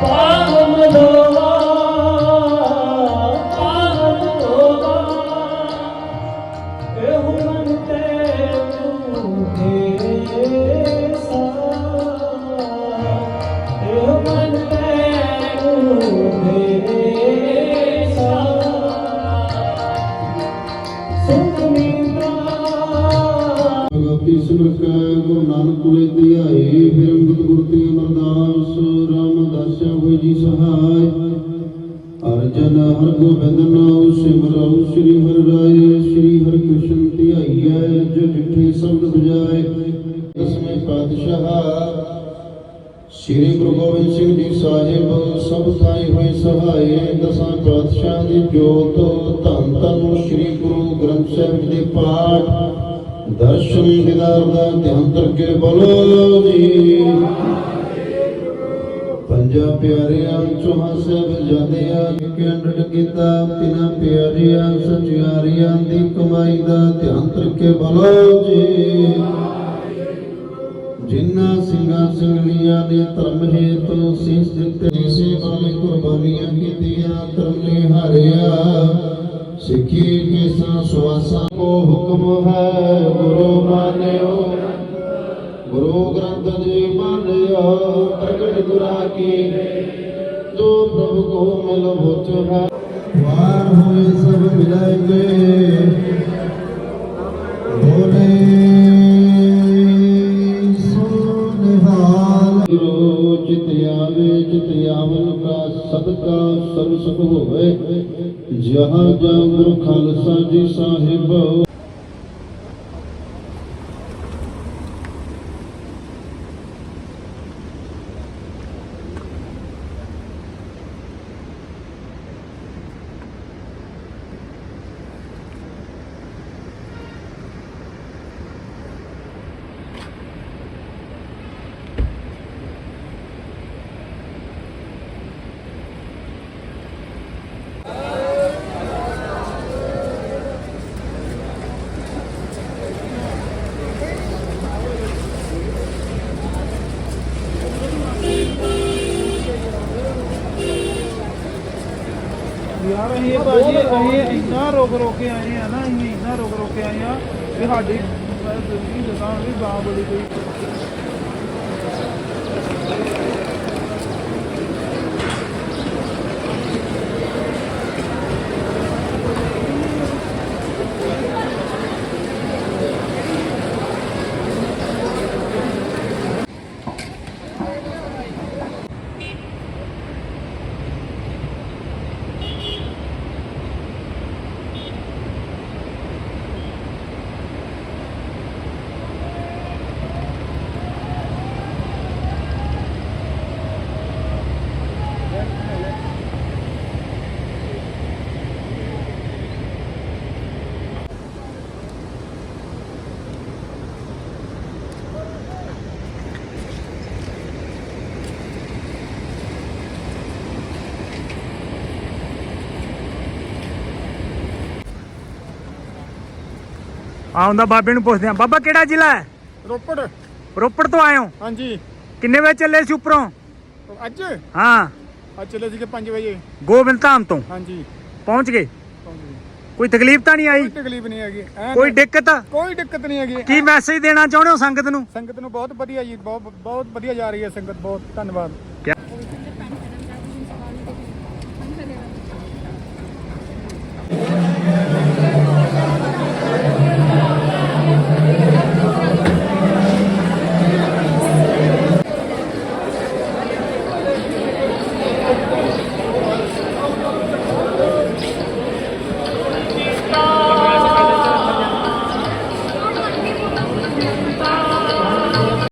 পাগল ਹਰ ਗੋਬਿੰਦ ਨਾਮ ਸਿਮਰਉ, ਸ੍ਰੀ ਹਰਿ ਰਾਏ ਸ੍ਰੀ ਹਰਿ ਕ੍ਰਿਸ਼ਨ ਧਿਆਈਐ, ਜੋ ਜਿਠੇ ਸ਼ਬਦ ਬਜਾਏ ਦਸਵੇਂ ਪਾਤਸ਼ਾਹ, ਸ੍ਰੀ ਗੁਰੂ ਗੋਬਿੰਦ ਸਿੰਘ ਜੀ ਸਾਹਿਬ, ਸਭ ਥਾਈ ਹੋਏ ਸਹਾਏ, ਦਸਾਂ ਪਾਤਸ਼ਾਹ ਦੀ ਜੋਤ, ਧੰਨ ਧੰਨ ਸ੍ਰੀ ਗੁਰੂ ਗ੍ਰੰਥ ਸਾਹਿਬ ਜੀ ਦੇ ਪਾਠ। ਦਰਸ਼ਨ ਦਿਦਾਰ ਦਾ ਧਿਆਨ ਕਰਕੇ ਬੋਲੋ ਜੀ। ਪੰਜਾ ਪਿਆਰਿਆਂ ਚੋਹਾਂ ਸਭ ਜਾਂਦਿਆਂ ਕੰਡਟ ਕੀਤਾ ਤਿਨਾ ਪਿਆਰਿਆਂ, ਸਚਿਆਰਿਆਂ ਦੀ ਕਮਾਈ ਦਾ ਧਿਆਨ ਕਰਕੇ ਬੋਲੋ ਜੀ। ਜਿਨ੍ਹਾਂ ਸਿੰਘਾਂ ਸਿੰਘਣੀਆਂ ਨੇ ਧਰਮ ਹੇਤੁ ਸੀਸ ਦਿੱਤੇ ਜਿਸੇ ਬਾਲੇ ਕੁਰਬਾਨੀਆਂ ਕੀਤੀਆਂ, ਧਰਮ ਨੇ ਹਾਰਿਆ। ਸਿੱਖੀ ਕੇ ਸਾ ਸੁਆਸਾ ਕੋ ਹੁਕਮ ਹੈ, ਗੁਰੂ ਮਾਨਿਓ ਗੁਰੂ ਗ੍ਰੰਥ ਜੀ ਮੰਨਿਓ ਪ੍ਰਗਟ ਗੁਰਾ ਕੀ ਜੋ ਪ੍ਰਭੂ ਕੋ ਮਿਲ ਬੁੱਝ ਹੈ, ਵਾਰ ਹੋਏ ਸਭ ਮਿਲਾਏਗੇ ਬੋਲੇ ਸੁਨਿਹਾਲ ਗੁਰੂ ਚਿਤ ਆਵੇ, ਚਿਤ ਆਵਨ ਕਾ ਸਦਕਾ ਸਭ ਸੁਖ ਹੋਵੇ। ਜਹਾਂ ਜਾਂ ਗੁਰੂ ਖਾਲਸਾ ਜੀ ਸਾਹਿਬ ਅਸੀਂ ਭਾਜੀ ਅਸੀਂ ਇੰਨਾ ਰੋਕ ਰੋਕ ਕੇ ਆਏ ਆ ਨਾ ਅਸੀਂ ਇੰਨਾ ਰੋਕ ਰੋਕ ਕੇ ਆਏ ਆ ਕਿ ਸਾਡੀ ਜ਼ਿੰਦਗੀ ਜਗ੍ਹਾ ਵੀ ਗਾਂ ਬੜੀ ਆਉਂਦਾ ਬਾਬੇ ਨੂੰ ਪੁੱਛਦੇ ਆ ਬਾਬਾ ਕਿਹੜਾ ਜ਼ਿਲ੍ਹਾ ਹੈ? ਰੋਪੜ। ਰੋਪੜ ਤੋਂ ਆਏ ਹੋ? ਹਾਂਜੀ। ਕਿੰਨੇ ਵਜੇ ਚੱਲੇ ਸੀ ਉੱਪਰੋਂ? ਅੱਜ? ਹਾਂ। ਅੱਜ ਚੱਲੇ ਸੀਗੇ 5 ਵਜੇ। ਗੋਬਿੰਦ ਧਾਮ ਤੋਂ? ਹਾਂਜੀ। ਪਹੁੰਚ ਗਏ? ਪਹੁੰਚ ਗਏ। ਕੋਈ ਤਕਲੀਫ ਤਾਂ ਨਹੀਂ ਆਈ? ਤਕਲੀਫ ਨਹੀਂ ਹੈਗੀ। ਕੋਈ ਦਿੱਕਤ? ਕੋਈ ਦਿੱਕਤ ਨਹੀਂ ਹੈਗੀ। ਕੀ ਮੈਸੇਜ ਦੇਣਾ ਚਾਹੁੰਦੇ ਹੋ ਸੰਗਤ ਨੂੰ? ਸੰਗਤ ਨੂੰ ਬਹੁਤ ਵਧੀਆ ਜੀ ਬਹੁਤ ਬਹੁਤ ਵਧੀਆ ਜਾ ਰਹੀ ਹੈ ਸੰਗਤ ਬਹੁਤ ਧੰਨਵਾਦ।